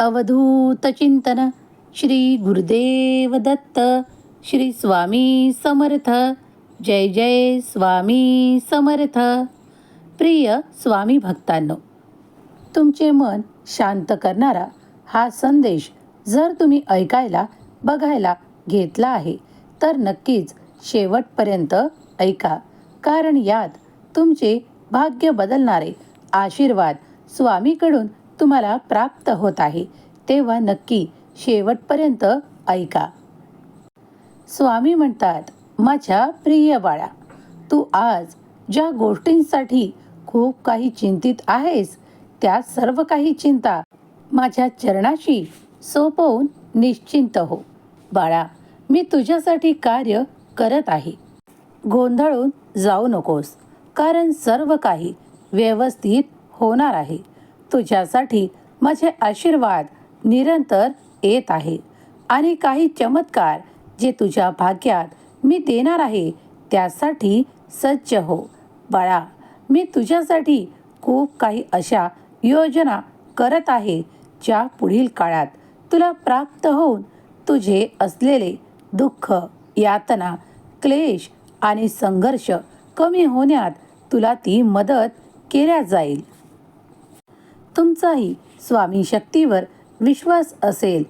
अवधूत चिंतन श्री गुरुदेव दत्त श्री स्वामी समर्थ जय जय स्वामी समर्थ. प्रिय स्वामी भक्तांनो तुमचे मन शांत करणारा हा संदेश जर तुम्ही ऐकायला बघायला घेतला आहे तर नक्कीच शेवटपर्यंत ऐका. कारण यात तुमचे भाग्य बदलणारे आशीर्वाद स्वामीकडून तुम्हाला प्राप्त होत आहे. तेव्हा नक्की शेवटपर्यंत ऐका. स्वामी म्हणतात माझ्या प्रिय बाळा तू आज ज्या गोष्टींसाठी खूप काही चिंतित आहेस त्या सर्व काही चिंता माझ्या चरणाशी सोपवून निश्चिंत हो. बाळा मी तुझ्यासाठी कार्य करत आहे. गोंधळून जाऊ नकोस कारण सर्व काही व्यवस्थित होणार आहे. तुझ्यासाठी माझे आशीर्वाद निरंतर येत आहे. आणि काही चमत्कार जे तुझ्या भाग्यात मी देणार आहे त्यासाठी सज्ज हो. बाळा मी तुझ्यासाठी खूप काही अशा योजना करत आहे ज्या पुढील काळात तुला प्राप्त होऊन तुझे असलेले दुःख यातना क्लेश आणि संघर्ष कमी होण्यात तुला ती मदत केल्या जाईल. तुमचाही स्वामी शक्तीवर विश्वास असेल.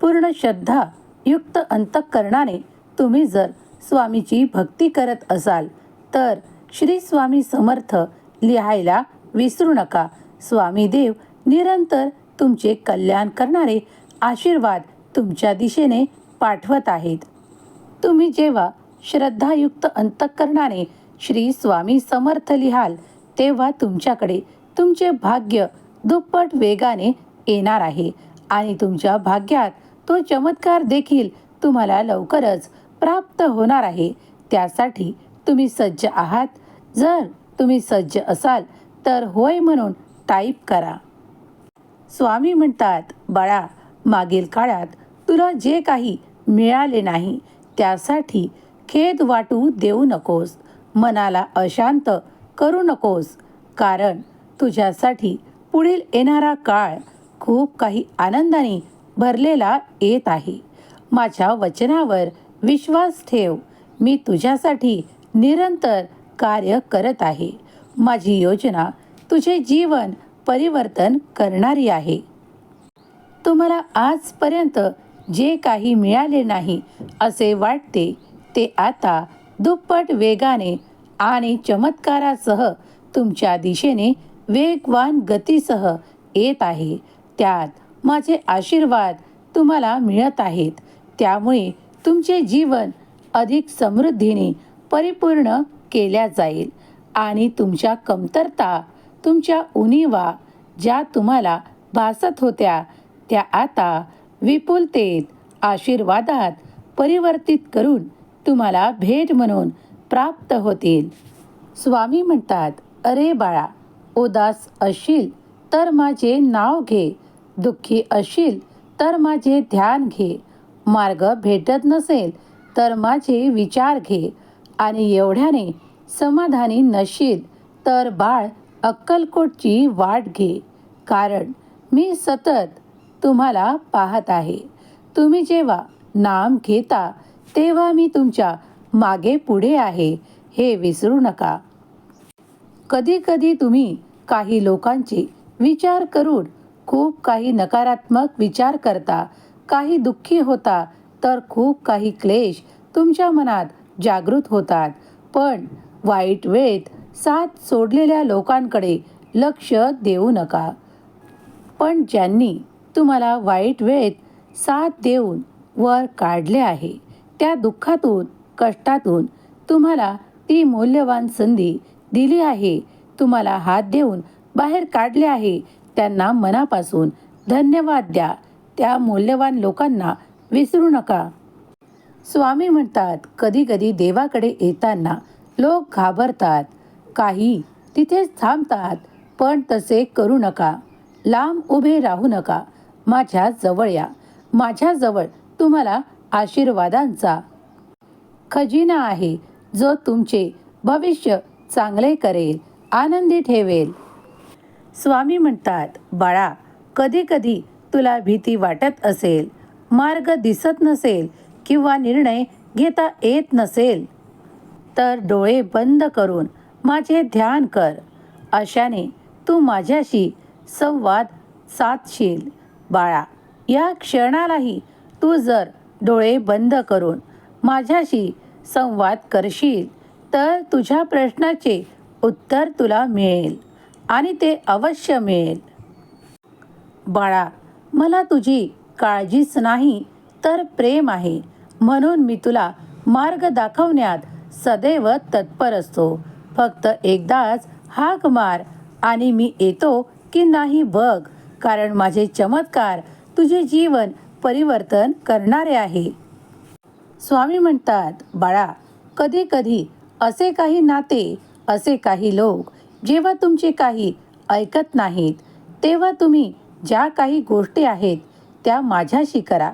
पूर्ण श्रद्धा युक्त अंतःकरणाने तुम्ही जर स्वामीची भक्ती करत असाल तर श्री स्वामी समर्थ लिहायला विसरू नका. स्वामी देव निरंतर तुमचे कल्याण करणारे आशीर्वाद तुमच्या दिशेने पाठवत आहेत. तुम्ही जेव्हा श्रद्धायुक्त अंतःकरणाने श्री स्वामी समर्थ लिहाल तेव्हा तुमच्याकडे तुमचे भाग्य दुप्पट वेगाने येणार आहे. आणि तुमच्या भाग्यात तो चमत्कार देखील तुम्हाला लवकरच प्राप्त होणार आहे. त्यासाठी तुम्ही सज्ज आहात. जर तुम्ही सज्ज असाल तर होय म्हणून टाईप करा. स्वामी म्हणतात बाळा मागील काळात तुला जे काही मिळाले नाही त्यासाठी खेद वाटू देऊ नकोस. मनाला अशांत करू नकोस. कारण तुझ्यासाठी पुढील येणारा काळ खूप काही आनंदाने भरलेला येत आहे. माझ्या वचनावर विश्वास ठेव. मी तुझ्यासाठी निरंतर कार्य करत आहे. माझी योजना तुझे जीवन परिवर्तन करणारी आहे. तुम्हाला आजपर्यंत जे काही मिळाले नाही असे वाटते ते आता दुप्पट वेगाने आणि चमत्कारासह तुमच्या दिशेने वेगवान गतीसह येत आहे. त्यात माझे आशीर्वाद तुम्हाला मिळत आहेत. त्यामुळे तुमचे जीवन अधिक समृद्धीने परिपूर्ण केल्या जाईल आणि तुमच्या कमतरता तुमच्या उणीवा ज्या तुम्हाला भासत होत्या त्या आता विपुलतेत आशीर्वादात परिवर्तित करून तुम्हाला भेट म्हणून प्राप्त होतील. स्वामी म्हणतात अरे बाळा उदास अशील तर माझे नाव घे. दुःखी असशील तर माझे ध्यान घे. मार्ग भेटत नसेल तर माझे विचार घे. आणि एवढ्याने समाधानी नशील तर बाळ अक्कलकोटची वाट घे. कारण मी सतत तुम्हाला पाहत आहे. तुम्ही जेव्हा नाम घेता तेव्हा मी तुमच्या मागे पुढे आहे. हे विसरू नका. कधी कधी तुम्ही काही लोकांचे विचार करून खूप काही नकारात्मक विचार करता काही दुःखी होता तर खूप काही क्लेश तुमच्या मनात जागृत होतात. पण वाईट वेळेत साथ सोडलेल्या लोकांकडे लक्ष देऊ नका. पण ज्यांनी तुम्हाला वाईट वेळेत साथ देऊन वर काढले आहे त्या दुःखातून कष्टातून तुम्हाला ती मौल्यवान संधी दिली आहे तुम्हाला हात देऊन बाहेर काढले आहे. त्यांना मनापासून धन्यवाद द्या. त्या मौल्यवान लोकांना विसरू नका. स्वामी म्हणतात कधी कधी देवाकडे येताना लोक घाबरतात. काही तिथेच थांबतात पण तसे करू नका. लांब उभे राहू नका. माझ्या जवळ या. माझ्याजवळ तुम्हाला आशीर्वादांचा खजिना आहे जो तुमचे भविष्य चांगले करेल. आनंदी ठेवेल. स्वामी म्हणतात बाळा कधी कधी तुला भीती वाटत असेल मार्ग दिसत नसेल किंवा निर्णय घेता येत नसेल तर डोळे बंद करून माझे ध्यान कर. अशाने तू माझ्याशी संवाद साधशील. बाळा या क्षणालाही तू जर डोळे बंद करून माझ्याशी संवाद करशील तर तुझ्या प्रश्नाचे उत्तर तुला मिळेल आणि ते अवश्य मिळेल. बाळा मला तुझी काळजीच नाही तर प्रेम आहे. म्हणून मी तुला मार्ग दाखवण्यात सदैव तत्पर असतो. फक्त एकदाच हाक मार आणि मी येतो की नाही बघ कारण माझे चमत्कार तुझे जीवन परिवर्तन करणारे आहे. स्वामी म्हणतात बाळा कधी कधी असे काही नाते असे काही लोक जेव्हा तुमचे काही ऐकत नाहीत तेव्हा तुम्ही ज्या काही गोष्टी आहेत त्या माझ्याशी करा.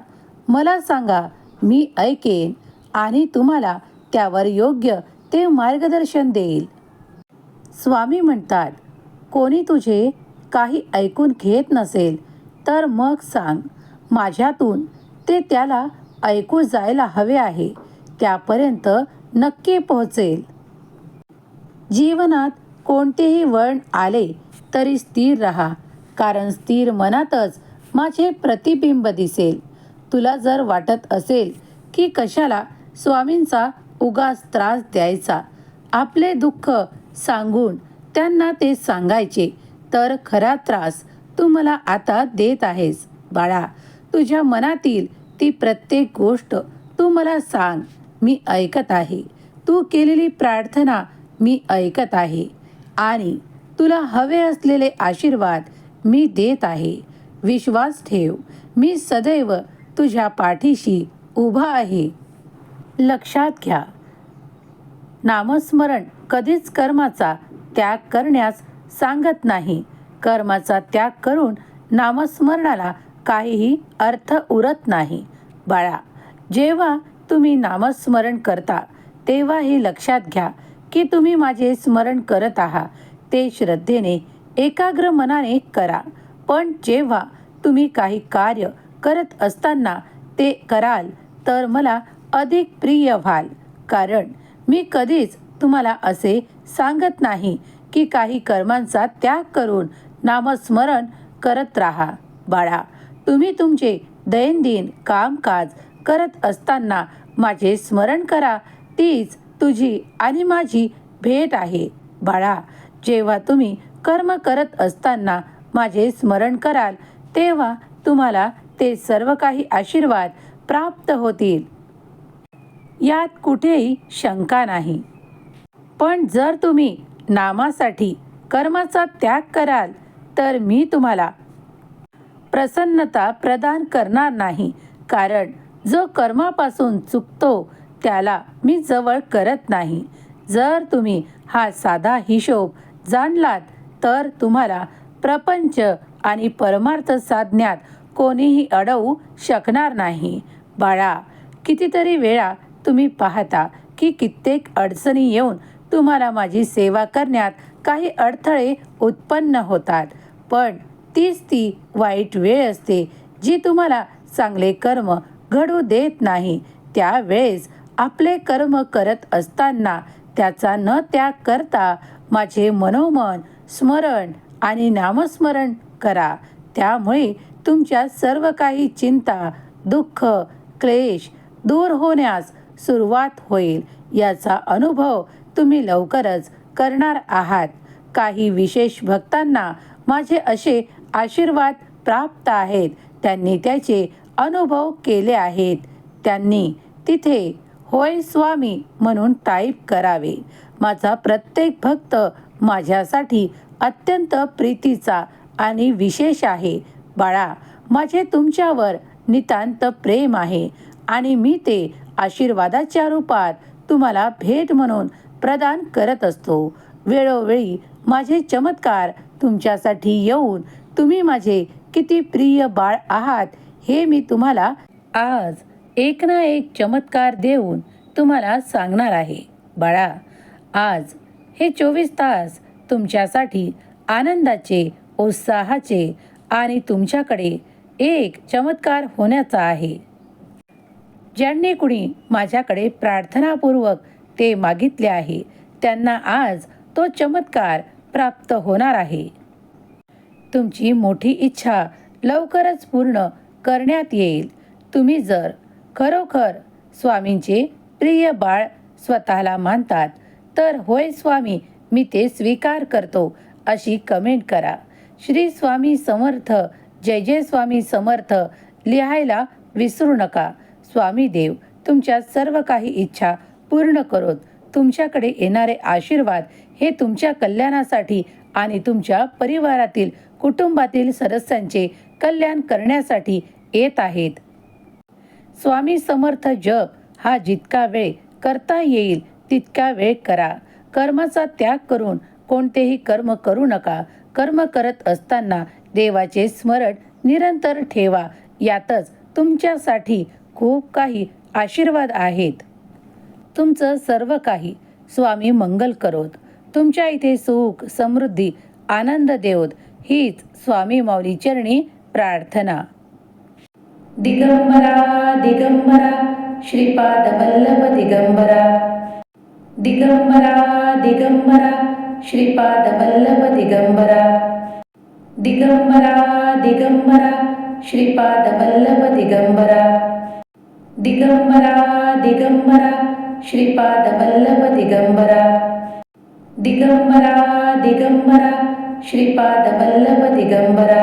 मला सांगा मी ऐकेन आणि तुम्हाला त्यावर योग्य ते मार्गदर्शन देईल. स्वामी म्हणतात कोणी तुझे काही ऐकून घेत नसेल तर मग सांग माझ्यातून ते त्याला ऐकू जायला हवे आहे त्यापर्यंत नक्की पोहोचेल. जीवनात कोणतेही वळण आले तरी स्थिर राहा कारण स्थिर मनातच माझे प्रतिबिंब दिसेल. तुला जर वाटत असेल की कशाला स्वामींचा उगाच त्रास द्यायचा आपले दुःख सांगून त्यांना ते सांगायचे तर खरा त्रास तू मला आता देत आहेस. बाळा तुझ्या मनातील ती प्रत्येक गोष्ट तू मला सांग मी ऐकत आहे. तू केलेली प्रार्थना मी ऐकत आहे. आणि तुला हवे असलेले आशीर्वाद मी देत आहे. विश्वास ठेव. मी सदैव तुझ्या पाठीशी उभा आहे. लक्षात घ्या. नामस्मरण कधीच कर्माचा त्याग करण्यास सांगत नाही. कर्माचा त्याग करून नामस्मरणाला काहीही अर्थ उरत नाही. बाळा जेव्हा तुम्ही नामस्मरण करता तेव्हा हे लक्षात घ्या. की तुम्ही माझे स्मरण करत आहात ते श्रद्धेने एकाग्र मनाने करा. पण जेव्हा तुम्ही काही कार्य करत असताना ते कराल तर मला अधिक प्रिय व्हाल. कारण मी कधीच तुम्हाला असे सांगत नाही की काही कर्मांचा त्याग करून नामस्मरण करत राहा. बाळा तुम्ही तुमचे दैनंदिन कामकाज करत असताना माझे स्मरण करा. तीच तुझी आणि माझी भेट आहे. बाळा जेव्हा तुम्ही कर्म करत असताना माझे स्मरण कराल तेव्हा तुम्हाला ते सर्व काही आशीर्वाद प्राप्त होतील. यात कुठेही शंका नाही. पण जर तुम्ही नामासाठी कर्माचा त्याग कराल तर मी तुम्हाला प्रसन्नता प्रदान करणार नाही. कारण जो कर्मापासून चुकतो त्याला मी जवळ करत नाही. जर तुम्ही हा साधा हिशोब जाणलात तर तुम्हाला प्रपंच आणि परमार्थ साधण्यात कोणीही अडवू शकणार नाही. बाळा कितीतरी वेळा तुम्ही पाहता की कित्येक अडचणी येऊन तुम्हाला माझी सेवा करण्यात काही अडथळे उत्पन्न होतात. पण तीच ती वाईट वेळ असते जी तुम्हाला चांगले कर्म घडू देत नाही. त्यावेळेस आपले कर्म करत असताना त्याचा न त्याग करता माझे मनोमन स्मरण आणि नामस्मरण करा. त्यामुळे तुमच्या सर्व काही चिंता दुःख क्लेश दूर होण्यास सुरुवात होईल. याचा अनुभव तुम्ही लवकरच करणार आहात. काही विशेष भक्तांना माझे असे आशीर्वाद प्राप्त आहेत. त्यांनी त्याचे अनुभव केले आहेत. त्यांनी तिथे होय स्वामी म्हणून टाईप करावे. माझा प्रत्येक भक्त माझ्यासाठी अत्यंत प्रीतीचा आणि विशेष आहे. बाळा माझे तुमच्यावर नितांत प्रेम आहे आणि मी ते आशीर्वादाच्या रूपात तुम्हाला भेट म्हणून प्रदान करत असतो. वेळोवेळी माझे चमत्कार तुमच्यासाठी येऊन तुम्ही माझे किती प्रिय बाळ आहात हे मी तुम्हाला आज एक ना एक चमत्कार देऊन तुम्हाला सांगणार आहे. बाळा आज हे चोवीस तास तुमच्यासाठी आनंदाचे उत्साहाचे आणि तुमच्याकडे एक चमत्कार होण्याचा आहे. ज्यांनी कुणी माझ्याकडे प्रार्थनापूर्वक ते मागितले आहे त्यांना आज तो चमत्कार प्राप्त होणार आहे. तुमची मोठी इच्छा लवकरच पूर्ण करण्यात येईल. तुम्ही जर खरोखर स्वामींचे प्रिय बाळ स्वतःला मानतात तर होय स्वामी मी ते स्वीकार करतो अशी कमेंट करा. श्री स्वामी समर्थ जय जय स्वामी समर्थ लिहायला विसरू नका. स्वामी देव तुमच्या सर्व काही इच्छा पूर्ण करोत. तुमच्याकडे येणारे आशीर्वाद हे तुमच्या कल्याणासाठी आणि तुमच्या परिवारातील कुटुंबातील सदस्यांचे कल्याण करण्यासाठी येत आहेत. स्वामी समर्थ जप हा जितका वेळ करता येईल तितका वेळ करा. कर्माचा त्याग करून कोणतेही कर्म करू नका. कर्म करत असताना देवाचे स्मरण निरंतर ठेवा. यातच तुमच्यासाठी खूप काही आशीर्वाद आहेत. तुमचं सर्व काही स्वामी मंगल करोत. तुमच्या इथे सुख समृद्धी आनंद देवत. हीच स्वामी माऊली चरणी प्रार्थना. दिगम्बरा दिगम्बरा दिगम्भरा श्रीपातफल्लपथिगम्बरा दिगम्बरा दिगम्भरा श्रीपातफल्लपथिगम्बरा दिगम्बरा दिगम्भरा दिगम्बरा दिकम्बरा दिगम्भरा दिगम्बरा दिगम्बरा दिगम्भरा श्रीपातफल्लपथिगम्बरा